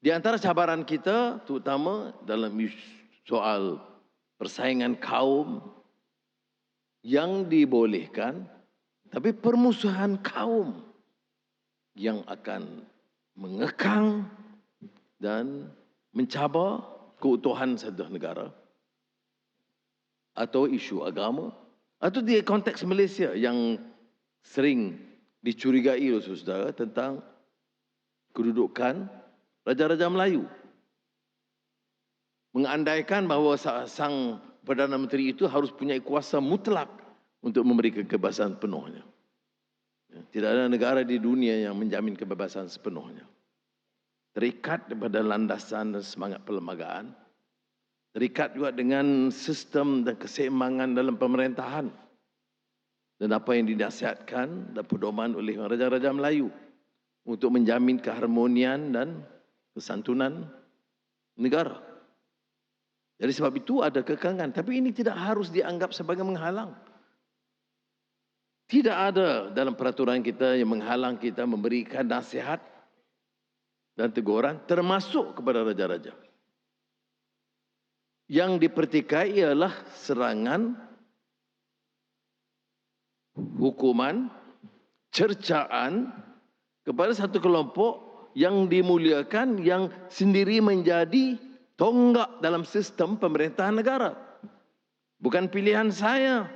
Di antara cabaran kita terutama dalam soal persaingan kaum yang dibolehkan tapi permusuhan kaum yang akan mengekang dan mencabar keutuhan satu negara atau isu agama atau di konteks Malaysia yang sering dicurigai oleh saudara tentang kedudukan Raja-Raja Melayu. Mengandaikan bahawa sang Perdana Menteri itu harus punya kuasa mutlak untuk memberi kebebasan penuhnya. Ya, tidak ada negara di dunia yang menjamin kebebasan sepenuhnya. Terikat kepada landasan dan semangat perlembagaan. Terikat juga dengan sistem dan keseimbangan dalam pemerintahan. Dan apa yang dinasihatkan dan pedoman oleh Raja-Raja Melayu untuk menjamin keharmonian dan kesantunan negara. Jadi sebab itu ada kekangan. Tapi ini tidak harus dianggap sebagai menghalang. Tidak ada dalam peraturan kita yang menghalang kita memberikan nasihat dan teguran termasuk kepada raja-raja. Yang dipertikai ialah serangan, hukuman, cercaan kepada satu kelompok yang dimuliakan yang sendiri menjadi tonggak dalam sistem pemerintahan negara. Bukan pilihan saya,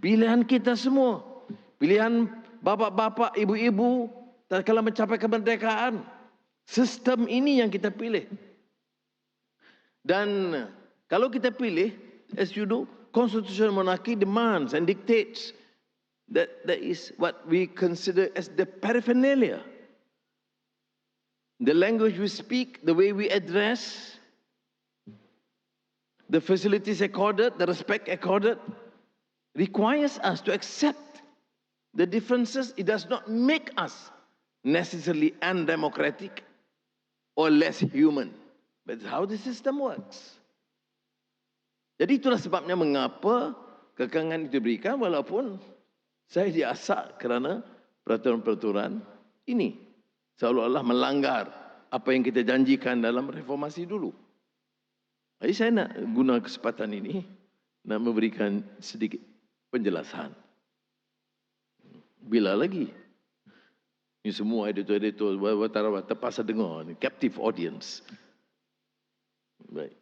pilihan kita semua pilihan bapak-bapak, ibu-ibu kalau mencapai kemerdekaan. Sistem ini yang kita pilih. Dan kalau kita pilih, as you know, constitutional monarchy demands and dictates that that is what we consider as the paraphernalia. The language we speak, the way we address, the facilities accorded, the respect accorded, requires us to accept the differences, it does not make us necessarily undemocratic or less human. But how the system works. Jadi itulah sebabnya mengapa kekangan itu diberikan walaupun saya diasak kerana peraturan-peraturan ini. Seolah-olah melanggar apa yang kita janjikan dalam reformasi dulu. Jadi saya nak guna kesempatan ini nak memberikan sedikit penjelasan bila lagi? Ini semua editor-editor terpaksa dengar captive audience. Baik.